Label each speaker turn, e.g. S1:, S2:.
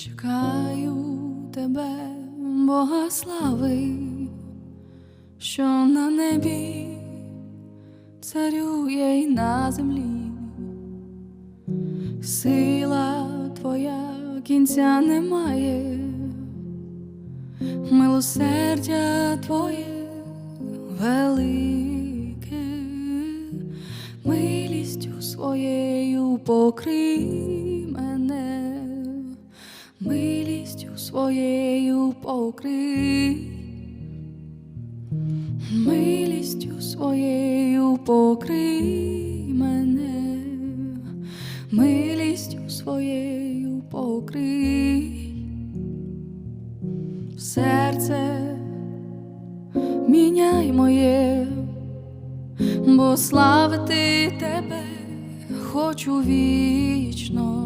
S1: Чекаю тебе, Бога слави, що на небі царює й на землі. Сила твоя кінця немає, милосердя твоє велике, милістю своєю покрий мене, милістю своєю покрий, милістю своєю покрий мене, милістю своєю покрий серце міняй моє, бо славити тебе хочу вічно.